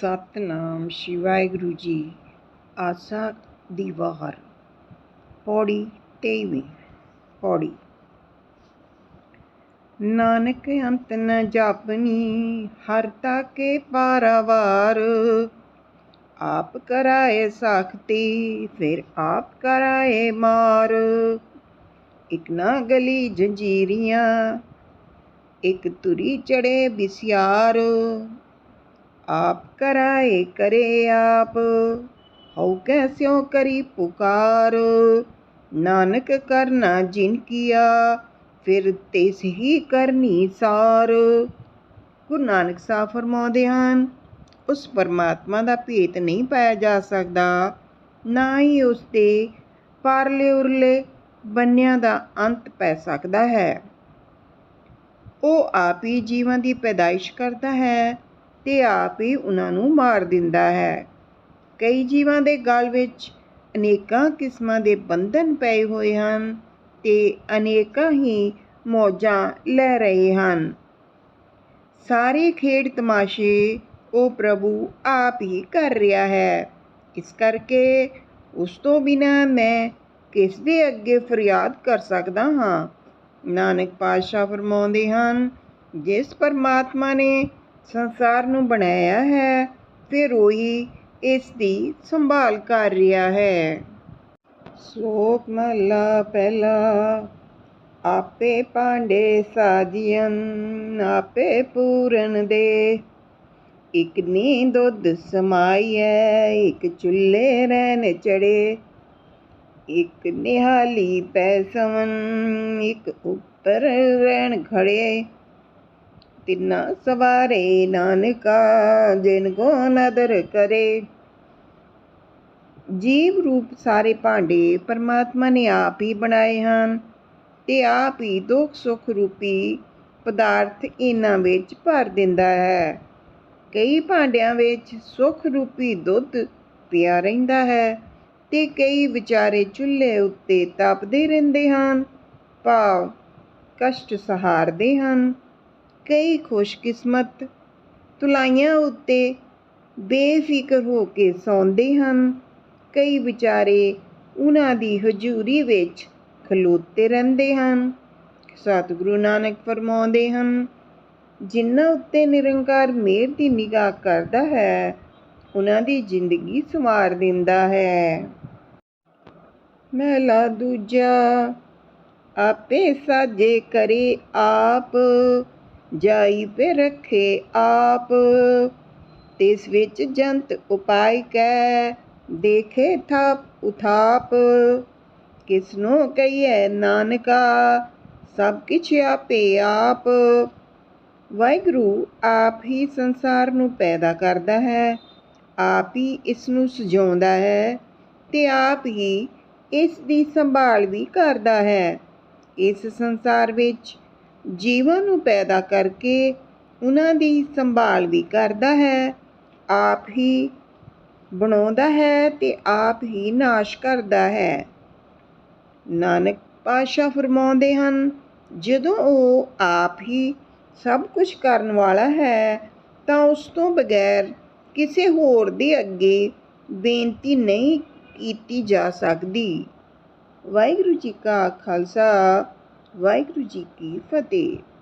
ਸਤਨਾਮ ਸ਼੍ਰੀ ਵਾਹਿਗੁਰੂ ਜੀ, ਆਸਾ ਦੀ ਵਾਰ। ਪੌੜੀ ਤੇਈਵੀਂ, ਪੌੜੀ। ਨਾਨਕ ਅੰਤ ਨ ਜਾਪਨੀ, ਹਰ ਤਾਕੇ ਪਾਰਾਵਾਰ ਆਪ ਕਰਾਏ ਸਾਖਤੀ, ਫਿਰ ਆਪ ਕਰਾਏ ਮਾਰ। ਇਕ ਨਾ ਗਲੀ ਜੰਜੀਰੀਆਂ, ਇਕ ਤੁਰੀ ਚੜੇ ਬਿਸਿਆਰ। ਆਪ ਕਰਾਏ ਕਰੇ ਆਪ। ਹਉ ਕੈਸਿਓ ਕਰੀ ਪੁਕਾਰ। ਨਾਨਕ ਕਰਨਾ ਜਿਨ ਕੀਆ, ਫਿਰ ਤਿਸ ਹੀ ਕਰਨੀ ਸਾਰ। ਗੁਰੂ ਨਾਨਕ ਸਾਹਿਬ ਫਰਮਾਉਂਦੇ ਹਨ, ਉਸ ਪਰਮਾਤਮਾ ਦਾ ਭੇਤ ਨਹੀਂ ਪਾਇਆ ਜਾ ਸਕਦਾ, ਨਾ ਹੀ ਉਸ ਦੇ ਪਰਲੇ ਉਰਲੇ ਬੰਨਿਆਂ ਦਾ ਅੰਤ ਪੈ ਸਕਦਾ ਹੈ। ਉਹ ਆਪ ਹੀ ਜੀਵਾਂ ਦੀ ਪੈਦਾਇਸ਼ ਕਰਦਾ ਹੈ ਤੇ ਆਪ ਹੀ ਉਹਨਾਂ ਨੂੰ ਮਾਰ ਦਿੰਦਾ ਹੈ। ਕਈ ਜੀਵਾਂ ਦੇ ਗਲ ਵਿੱਚ ਅਨੇਕਾਂ ਕਿਸਮਾਂ ਦੇ ਬੰਧਨ ਪਏ ਹੋਏ ਹਨ ਅਤੇ ਅਨੇਕਾਂ ਹੀ ਮੌਜਾਂ ਲੈ ਰਹੇ ਹਨ। ਸਾਰੇ ਖੇਡ ਤਮਾਸ਼ੇ ਉਹ ਪ੍ਰਭੂ ਆਪ ਹੀ ਕਰ ਰਿਹਾ ਹੈ। ਇਸ ਕਰਕੇ ਉਸ ਤੋਂ ਬਿਨਾ ਮੈਂ ਕਿਸ ਦੇ ਅੱਗੇ ਫਰਿਆਦ ਕਰ ਸਕਦਾ ਹਾਂ? ਨਾਨਕ ਪਾਤਸ਼ਾਹ ਫਰਮਾਉਂਦੇ ਹਨ, ਜਿਸ ਪਰਮਾਤਮਾ ਨੇ ਸੰਸਾਰ ਨੂੰ ਬਣਾਇਆ ਹੈ ਫਿਰ ਉਹੀ ਇਸ ਦੀ ਸੰਭਾਲ ਕਰ ਰਿਹਾ ਹੈ। ਸ਼ਲੋਕ ਮਹਲਾ ਪਹਿਲਾ, ਆਪੇ ਪਾਂਡੇ ਸਾਜੀਅਨ, ਆਪੇ ਪੂਰਨ ਦੇ। ਇਕ ਨੀ ਦੁੱਧ ਸਮਾਈਐ, ਇਕ ਚੁੱਲ੍ਹੇ ਰਹਿਣ ਚੜੇ ਇਕ ਨਿਹਾਲੀ ਪੈ ਸਵਨ, ਇਕ ਉੱਪਰ ਰਹਿਣ ਖੜੇ ਤਿੰਨਾ ਸਵਾਰੇ ਨਾਨਕਾ, ਜਿਨ ਕੋ ਨਦਰ ਕਰੇ। ਜੀਵ ਰੂਪ ਸਾਰੇ ਭਾਂਡੇ ਪਰਮਾਤਮਾ ਨੇ ਆਪ ਹੀ ਬਣਾਏ ਹਨ ਤੇ ਆਪ ਹੀ ਦੁੱਖ ਸੁੱਖ ਰੂਪੀ ਪਦਾਰਥ ਇਹਨਾਂ ਵਿੱਚ ਭਰ ਦਿੰਦਾ ਹੈ। ਕਈ ਭਾਂਡਿਆਂ ਵਿੱਚ ਸੁੱਖ ਰੂਪੀ ਦੁੱਧ ਪਿਆ ਰਹਿੰਦਾ ਹੈ ਤੇ ਕਈ ਵਿਚਾਰੇ ਚੁੱਲ੍ਹੇ ਉੱਤੇ ਤਪਦੇ ਰਹਿੰਦੇ ਹਨ, ਭਾਵ ਕਸ਼ਟ ਸਹਾਰਦੇ ਹਨ। ਕਈ ਖੁਸ਼ਕਿਸਮਤ ਤੁਲਾਈਆਂ ਉੱਤੇ ਬੇਫਿਕਰ ਹੋ ਕੇ ਸੌਂਦੇ ਹਨ। ਕਈ ਵਿਚਾਰੇ ਉਹਨਾਂ ਦੀ ਹਜ਼ੂਰੀ ਵਿੱਚ ਖਲੋਤੇ ਰਹਿੰਦੇ ਹਨ। ਸਤਿਗੁਰੂ ਨਾਨਕ ਫਰਮਾਉਂਦੇ ਹਨ, ਜਿਨ੍ਹਾਂ ਉੱਤੇ ਨਿਰੰਕਾਰ ਮਿਹਰ ਦੀ ਨਿਗਾਹ ਕਰਦਾ ਹੈ, ਉਹਨਾਂ ਦੀ ਜ਼ਿੰਦਗੀ ਸੰਵਾਰ ਦਿੰਦਾ ਹੈ। ਮਹਿਲਾ ਦੂਜਾ, ਆਪੇ ਸਾਜੇ ਕਰੇ ਆਪ ਜਾਈ ਪੇ ਰੱਖੇ ਆਪ। ਤਿਸ ਵਿੱਚ ਜੰਤ ਉਪਾਇ ਕੈ, ਦੇਖੇ ਥਾਪ ਉਥਾਪ। ਕਿਸ ਨੂੰ ਕਹੀਏ ਨਾਨਕਾ, ਸਭ ਕਿਛ ਆਪੇ ਆਪ। ਵਾਹਿਗੁਰੂ ਆਪ ਹੀ ਸੰਸਾਰ ਨੂੰ ਪੈਦਾ ਕਰਦਾ ਹੈ, ਆਪ ਹੀ ਇਸ ਨੂੰ ਸਜਾਉਂਦਾ ਹੈ ਤੇ ਆਪ ਹੀ ਇਸ ਦੀ ਸੰਭਾਲ ਵੀ ਕਰਦਾ ਹੈ। ਇਸ ਸੰਸਾਰ ਵਿੱਚ ਜੀਵਾਂ ਨੂੰ ਪੈਦਾ ਕਰਕੇ ਉਹਨਾਂ ਦੀ ਸੰਭਾਲ ਵੀ ਕਰਦਾ ਹੈ, ਆਪ ਹੀ ਬਣਾਉਂਦਾ ਹੈ ਤੇ ਆਪ ਹੀ ਨਾਸ਼ ਕਰਦਾ ਹੈ। ਨਾਨਕ ਪਾਸ਼ਾ ਫਰਮਾਉਂਦੇ ਹਨ, ਜਦੋਂ ਉਹ ਆਪ ਹੀ ਸਭ ਕੁਝ ਕਰਨ ਵਾਲਾ ਹੈ, ਤਾਂ ਉਸ ਤੋਂ ਬਗੈਰ ਕਿਸੇ ਹੋਰ ਦੇ ਅੱਗੇ ਬੇਨਤੀ ਨਹੀਂ ਕੀਤੀ ਜਾ ਸਕਦੀ। ਵਾਹਿਗੁਰੂ ਜੀ ਕਾ ਖਾਲਸਾ ਵਾਹਿਗੁਰੂ ਜੀ ਕੀ ਫਤਿਹ।